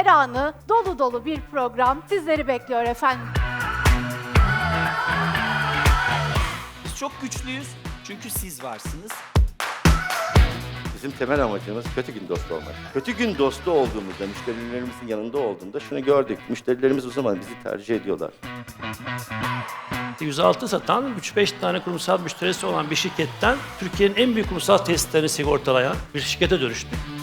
her anı dolu dolu bir program sizleri bekliyor efendim. Biz çok güçlüyüz çünkü siz varsınız. Bizim temel amacımız kötü gün dostu olmak. Kötü gün dostu olduğumuzda, müşterilerimizin yanında olduğunda şunu gördük. Müşterilerimiz o zaman bizi tercih ediyorlar. 106 satan 3-5 tane kurumsal müşterisi olan bir şirketten Türkiye'nin en büyük kurumsal tesislerini sigortalayan bir şirkete dönüştük.